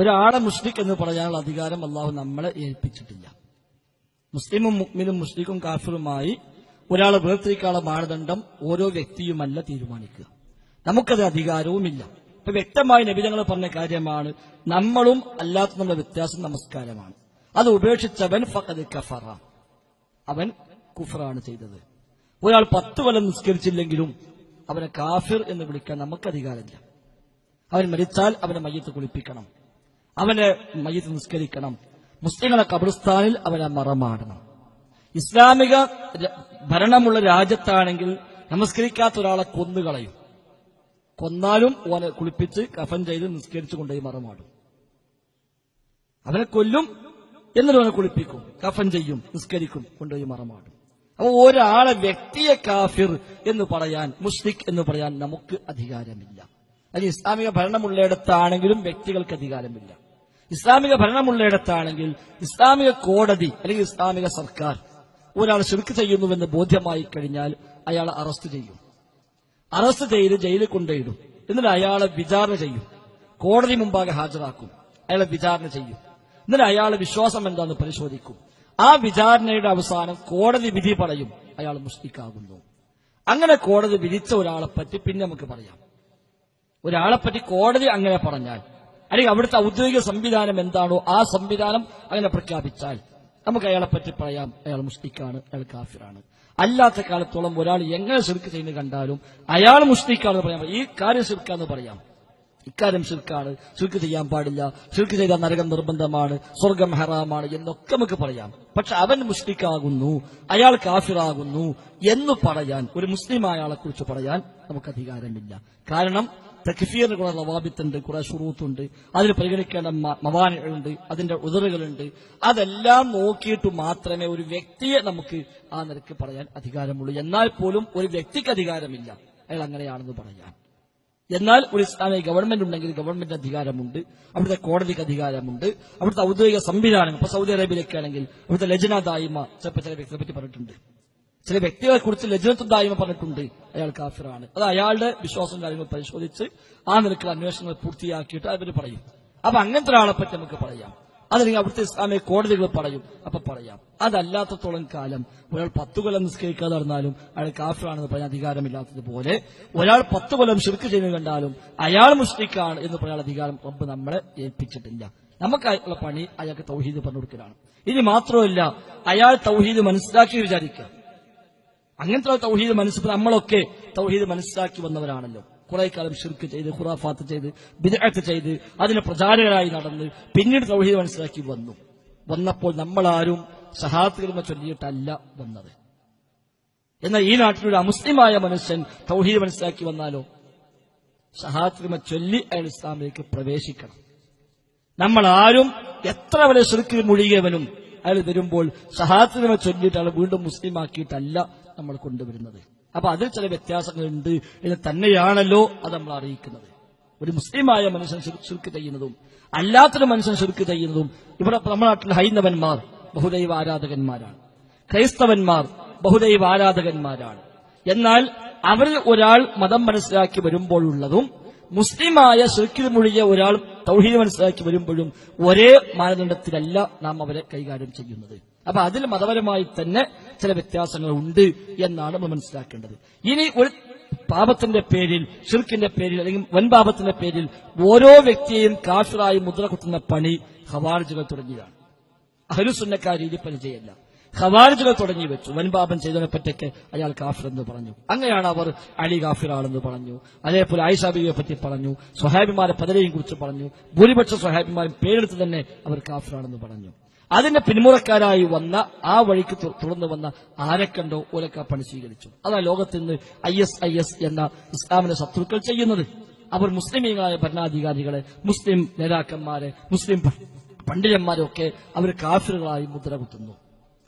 ഒരാളെ മുസ്ലിഖ് എന്ന് പറയാനുള്ള അധികാരം അള്ളാഹു നമ്മളെ ഏൽപ്പിച്ചിട്ടില്ല. മുസ്ലിമും മുക്മിനും മുസ്ലിഖും കാഫിറുമായി ഒരാളെ വേർതിരിക്കാനുള്ള മാനദണ്ഡം ഓരോ വ്യക്തിയുമല്ല തീരുമാനിക്കുക. നമുക്കത് അധികാരവുമില്ല. ഇപ്പൊ വ്യക്തമായി നബിതങ്ങൾ പറഞ്ഞ കാര്യമാണ് നമ്മളും അല്ലാത്ത നമ്മുടെ വ്യത്യാസം നമസ്കാരമാണ്. അത് ഉപേക്ഷിച്ചവൻ ഫഖദ് കഫറ. അവൻ കുഫറാണ് ചെയ്തത്. ഒരാൾ പത്ത് കൊല്ലം നിസ്കരിച്ചില്ലെങ്കിലും അവനെ കാഫിർ എന്ന് വിളിക്കാൻ നമുക്ക് അധികാരമില്ല. അവൻ മരിച്ചാൽ അവനെ മയ്യത്ത് കുളിപ്പിക്കണം. അവനെ മയ്യത്ത് നിസ്കരിക്കണം. മുസ്ലിങ്ങളെ കബറിസ്ഥാനിൽ അവനെ മറമാടണം. ഇസ്ലാമിക ഭരണമുള്ള രാജ്യത്താണെങ്കിൽ നമസ്കരിക്കാത്ത ഒരാളെ കൊന്നുകളയും. കൊന്നാലും ഓനെ കുളിപ്പിച്ച് കഫൻ ചെയ്ത് നിസ്കരിച്ചു കൊണ്ടുപോയി മറമാടും. അവനെ കൊല്ലും എന്നിട്ട് അവനെ കുളിപ്പിക്കും. കഫൻ ചെയ്യും നിസ്കരിക്കും കൊണ്ടുപോയി മറമാടും. അപ്പൊ ഒരാളെ വ്യക്തിയെ കാഫിർ എന്ന് പറയാൻ മുസ്ലിഖ് എന്ന് പറയാൻ നമുക്ക് അധികാരമില്ല. അത് ഇസ്ലാമിക ഭരണമുള്ളയിടത്താണെങ്കിലും വ്യക്തികൾക്ക് അധികാരമില്ല. ഇസ്ലാമിക ഭരണമുള്ളയിടത്താണെങ്കിൽ ഇസ്ലാമിക കോടതി അല്ലെങ്കിൽ ഇസ്ലാമിക സർക്കാർ ഒരാൾ ശിർക്ക് ചെയ്യുന്നുവെന്ന് ബോധ്യമായി കഴിഞ്ഞാൽ അയാളെ അറസ്റ്റ് ചെയ്യും. അറസ്റ്റ് ചെയ്ത് ജയിലിൽ കൊണ്ടുപോയിടും. എന്നിട്ട് അയാളെ വിചാരണ ചെയ്യും. കോടതി മുമ്പാകെ ഹാജരാക്കും. അയാളെ വിചാരണ ചെയ്യും. എന്നിട്ട് അയാളെ വിശ്വാസം എന്താണെന്ന് പരിശോധിക്കും. ആ വിചാരണയുടെ അവസാനം കോടതി വിധി പറയും അയാൾ മുസ്ലിക്കാകുന്നു. അങ്ങനെ കോടതി വിധിച്ച ഒരാളെ പറ്റി പിന്നെ നമുക്ക് പറയാം. ഒരാളെ പറ്റി കോടതി അങ്ങനെ പറഞ്ഞാൽ അല്ലെങ്കിൽ അവിടുത്തെ ഔദ്യോഗിക സംവിധാനം എന്താണോ ആ സംവിധാനം അങ്ങനെ പ്രഖ്യാപിച്ചാൽ നമുക്ക് അയാളെ പറ്റി പറയാം. അയാൾ മുസ്ലിക്കാണ് അയാൾ കാഫിറാണ്. അല്ലാത്ത കാലത്തോളം ഒരാൾ എങ്ങനെ ശിർക്ക് ചെയ്യുന്നത് കണ്ടാലും അയാൾ മുസ്ലിക്കാണെന്ന് പറയാം. ഈ കാര്യം ശിർക്കാന്ന് പറയാം. ഇക്കാര്യം ശിർക്കാണ്. ശിർക്ക് ചെയ്യാൻ പാടില്ല. ശിർക്ക് ചെയ്താൽ നരകം നിർബന്ധമാണ് സ്വർഗം ഹറാമാണ് എന്നൊക്കെ നമുക്ക് പറയാം. പക്ഷെ അവൻ മുസ്ലിക്കാകുന്നു അയാൾ കാഫിറാകുന്നു എന്ന് പറയാൻ ഒരു മുസ്ലിം അയാളെ കുറിച്ച് പറയാൻ നമുക്ക് അധികാരമില്ല. കാരണം തക്ഫീറിന് വാബിത്തുണ്ട് കുറെ ഷുറൂത്തുണ്ട് അതിൽ പരിഗണിക്കേണ്ട മവാനുകളുണ്ട് അതിന്റെ ഉദറുകളുണ്ട്. അതെല്ലാം നോക്കിയിട്ട് മാത്രമേ ഒരു വ്യക്തിയെ നമുക്ക് ആ നിരക്ക് പറയാൻ അധികാരമുള്ളൂ. എന്നാൽ പോലും ഒരു വ്യക്തിക്ക് അധികാരമില്ല. അയാൾ അങ്ങനെയാണെന്ന് പറയാൻ എന്നാൽ ഒരു ഇസ്ലാമിക ഗവൺമെന്റ് ഉണ്ടെങ്കിൽ ഗവൺമെന്റ് അധികാരമുണ്ട്. അവിടുത്തെ കോടതിക്ക് അധികാരമുണ്ട്. അവിടുത്തെ ഔദ്യോഗിക സംവിധാനം ഇപ്പൊ സൗദി അറേബ്യയിലേക്കാണെങ്കിൽ അവിടുത്തെ ലജന ദായിമ ചിലപ്പോൾ ചില വ്യക്തിയെ പറ്റി പറഞ്ഞിട്ടുണ്ട്. ചില വ്യക്തികളെ കുറിച്ച് ലജ്ജനത്തുണ്ടായ്മ പറഞ്ഞിട്ടുണ്ട്. അയാൾ കാഫിറാണ്. അത് അയാളുടെ വിശ്വാസം കാര്യങ്ങൾ പരിശോധിച്ച് ആ നിലക്കുള്ള അന്വേഷണങ്ങൾ പൂർത്തിയാക്കിയിട്ട് അവർ പറയും. അപ്പൊ അങ്ങനത്തെ ഒരാളെ പറ്റി നമുക്ക് പറയാം. അതല്ലെങ്കിൽ അവിടുത്തെ ഇസ്ലാമിക കോടതികൾ പറയും. അപ്പൊ പറയാം. അതല്ലാത്തത്തോളം കാലം ഒരാൾ പത്ത് കൊല്ലം നിസ്കരിക്കാതെ നടന്നാലും അയാൾ കാഫിറാണെന്ന് പറയാൻ അധികാരമില്ലാത്തതുപോലെ ഒരാൾ പത്ത് കൊല്ലം ശിർക്ക് ചെയ്യുന്നത് കണ്ടാലും അയാൾ മുസ്ലിക്കാണ് എന്ന് പറയാൻ അധികാരം റബ്ബ് നമ്മളെ ഏൽപ്പിച്ചിട്ടില്ല. നമുക്കായിട്ടുള്ള പണി അയാൾക്ക് തൗഹീദ് പറഞ്ഞു കൊടുക്കലാണ്. ഇനി മാത്രമല്ല അയാൾ തൗഹീദ് മനസ്സിലാക്കി വിചാരിക്കുക. അങ്ങനത്തെ തൗഹീദ് മനസ്സിൽ നമ്മളൊക്കെ തൗഹീദ് മനസ്സിലാക്കി വന്നവരാണല്ലോ. കുറെ കാലം ഷിർക്ക് ചെയ്ത് ഖുറാഫാത്ത് ചെയ്ത് ബിദഅത്ത് ചെയ്ത് അതിന് പ്രചാരകരായി നടന്ന് പിന്നീട് തൗഹീദ് മനസ്സിലാക്കി വന്നു. വന്നപ്പോൾ നമ്മളാരും സഹാത്ത് ചൊല്ലിയിട്ടല്ല വന്നത്. എന്നാൽ ഈ നാട്ടിലൊരു അമുസ്ലിമായ മനുഷ്യൻ തൗഹീദ് മനസ്സിലാക്കി വന്നാലോ? സഹാത്ത് ചൊല്ലി അയാൾ ഇസ്ലാമിലേക്ക് പ്രവേശിക്കണം. നമ്മളാരും എത്ര വരെ ഷിർക്കിൽ മുഴുകിയവനും അയാൾ വരുമ്പോൾ ഷഹാത്തിനെ ചൊല്ലിയിട്ട് അയാൾ വീണ്ടും മുസ്ലിം ആക്കിയിട്ടല്ല നമ്മൾ കൊണ്ടുവരുന്നത്. അപ്പൊ അതിൽ ചില വ്യത്യാസങ്ങളുണ്ട്. എന്ന് തന്നെയാണല്ലോ അത് നമ്മൾ അറിയിക്കുന്നത്. ഒരു മുസ്ലിമായ മനുഷ്യൻ ശിർക്ക് ചെയ്യുന്നതും അല്ലാത്തൊരു മനുഷ്യൻ ശിർക്ക് ചെയ്യുന്നതും ഇവിടെ നമ്മുടെ ഹൈന്ദവന്മാർ ബഹുദൈവ ആരാധകന്മാരാണ്. ക്രൈസ്തവന്മാർ ബഹുദൈവ ആരാധകന്മാരാണ്. എന്നാൽ അവരിൽ ഒരാൾ മതം മനസ്സിലാക്കി വരുമ്പോഴുള്ളതും മുസ്ലിമായ ശിർക്കിൽ മുഴുകിയ ഒരാൾ തൗഹീദ് മനസ്സിലാക്കി വരുമ്പോഴും ഒരേ മാനദണ്ഡത്തിലല്ല നാം അവരെ കൈകാര്യം ചെയ്യുന്നത്. അപ്പൊ അതിൽ മതപരമായി തന്നെ ചില വ്യത്യാസങ്ങൾ ഉണ്ട് എന്നാണ് നമ്മൾ മനസ്സിലാക്കേണ്ടത്. ഇനി ഒരു പാപത്തിന്റെ പേരിൽ ഷിർക്കിന്റെ പേരിൽ അല്ലെങ്കിൽ വൻപാപത്തിന്റെ പേരിൽ ഓരോ വ്യക്തിയെയും കാഫിറായി മുദ്ര കുത്തുന്ന പണി ഹവാർജുകൾ തുടങ്ങിയതാണ്. അഹലുസുന്നക്കാർ രീതി ചെയ്യല്ല. ഖവാരിജുകൾ തുടങ്ങി വെച്ചു. വൻപാപം ചെയ്തതിനെ പറ്റൊക്കെ അയാൾ കാഫിർ എന്ന് പറഞ്ഞു. അങ്ങനെയാണ് അവർ അലി കാഫിറാണെന്ന് പറഞ്ഞു. അതേപോലെ ആയിഷ ബീവിയെ പറ്റി പറഞ്ഞു. സ്വഹാബിമാരെ പലരെയും കുറിച്ച് പറഞ്ഞു. ഭൂരിപക്ഷ സ്വഹാബിമാരും പേരെടുത്ത് തന്നെ അവർ കാഫിറാണെന്ന് പറഞ്ഞു. അതിന്റെ പിന്മുറക്കാരായി വന്ന ആ വഴിക്ക് തുടർന്ന് വന്ന ആരെ കണ്ടോ ഓലക്ക പണി സ്വീകരിച്ചു. അതാ ലോകത്ത് നിന്ന് ഐ എസ് ഐ എസ് എന്ന ഇസ്ലാമിന്റെ ശത്രുക്കൾ ചെയ്യുന്നത്. അവർ മുസ്ലിമീങ്ങളായ ഭരണാധികാരികളെ മുസ്ലിം നേതാക്കന്മാരെ മുസ്ലിം പണ്ഡിതന്മാരൊക്കെ അവർ കാഫിറുകളായി മുദ്ര കുത്തുന്നു.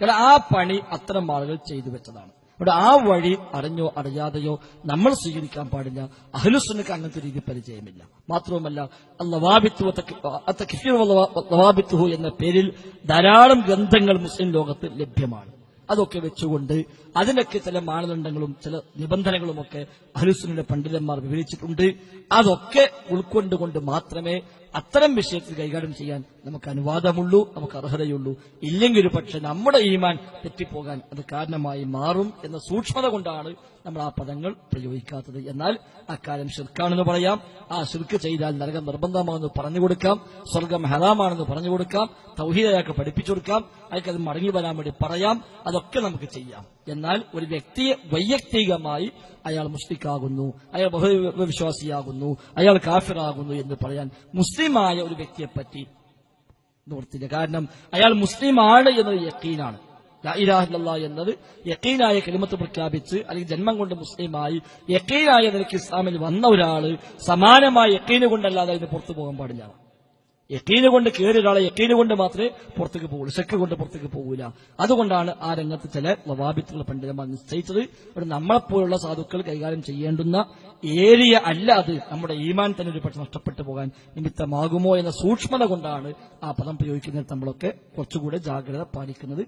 കാരണം ആ പണി അത്തരം ആളുകൾ ചെയ്തു വെച്ചതാണ്. അവിടെ ആ വഴി അറിഞ്ഞോ അറിയാതെയോ നമ്മൾ സ്വീകരിക്കാൻ പാടില്ല. അഹ്ലുസുന്നക്ക് അങ്ങനത്തെ രീതി പരിചയമില്ല. മാത്രവുമല്ല ലവാബിത്തുഹു എന്ന പേരിൽ ധാരാളം ഗ്രന്ഥങ്ങൾ മുസ്ലിം ലോകത്ത് ലഭ്യമാണ്. അതൊക്കെ വെച്ചുകൊണ്ട് അതിനൊക്കെ ചില മാനദണ്ഡങ്ങളും ചില നിബന്ധനകളുമൊക്കെ അഹ്ലുസുന്നയുടെ പണ്ഡിതന്മാർ വിവരിച്ചിട്ടുണ്ട്. അതൊക്കെ ഉൾക്കൊണ്ടുകൊണ്ട് മാത്രമേ അത്തരം വിഷയത്തിൽ കൈകാര്യം ചെയ്യാൻ നമുക്ക് അനുവാദമുള്ളൂ നമുക്ക് അർഹതയുള്ളൂ. ഇല്ലെങ്കിൽ പക്ഷെ നമ്മുടെ ഈമാൻ തെറ്റിപ്പോകാൻ അത് കാരണമായി മാറും എന്ന സൂക്ഷ്മത കൊണ്ടാണ് നമ്മൾ ആ പദങ്ങൾ പ്രയോഗിക്കാത്തത്. എന്നാൽ അക്കാര്യം ശിർക്കാണെന്ന് പറയാം. ആ ശിർക്ക് ചെയ്താൽ നരകം നിർബന്ധമാണെന്ന് പറഞ്ഞു കൊടുക്കാം. സ്വർഗം ഹറാമാണെന്ന് പറഞ്ഞു കൊടുക്കാം. തൗഹീദ് അയാൾക്ക് പഠിപ്പിച്ചു കൊടുക്കാം. അയാൾക്ക് അത് മടങ്ങി വരാൻ വേണ്ടി പറയാം. അതൊക്കെ നമുക്ക് ചെയ്യാം. എന്നാൽ ഒരു വ്യക്തിയെ വൈയക്തികമായി അയാൾ മുസ്ലിക്കാകുന്നു അയാൾ ബഹുവിശ്വാസിയാകുന്നു അയാൾ കാഫിറാകുന്നു എന്ന് പറയാൻ മുസ്ലിമായ ഒരു വ്യക്തിയെ പറ്റി നിവർത്തില്ല കാരണം അയാൾ മുസ്ലിമാണ് എന്നത് യക്കീനാണ്. എന്നത് യക്കീനായ കലിമത്ത് പ്രഖ്യാപിച്ച് അല്ലെങ്കിൽ ജന്മം കൊണ്ട് മുസ്ലിമായി യക്കീനായ നിലയ്ക്ക് ഇസ്ലാമിൽ വന്ന ഒരാൾ സമാനമായ യക്കീന് കൊണ്ടല്ലാതെ അതിന് പുറത്തു പോകാൻ പാടില്ല. യക്കീന് കൊണ്ട് കയറിയ ഒരാളെ യക്കീന് കൊണ്ട് മാത്രമേ പുറത്തേക്ക് പോകുള്ളൂ ശക്ക് കൊണ്ട് പുറത്തേക്ക് പോകില്ല അതുകൊണ്ടാണ് ആ രംഗത്ത് ചില വവാബിത്തുകൾ പണ്ഡിതന്മാർ നിശ്ചയിച്ചത് ഇവിടെ നമ്മളെപ്പോലുള്ള സാധുക്കൾ കൈകാര്യം ചെയ്യേണ്ടുന്ന ഏരിയ അല്ല അത്. നമ്മുടെ ഈമാൻ തന്നെ ഒരു പക്ഷെ നഷ്ടപ്പെട്ടു പോകാൻ നിമിത്തമാകുമോ എന്ന സൂക്ഷ്മത കൊണ്ടാണ് ആ പദം പ്രയോഗിക്കുന്നത്. നമ്മളൊക്കെ കുറച്ചുകൂടെ ജാഗ്രത പാലിക്കുന്നത്.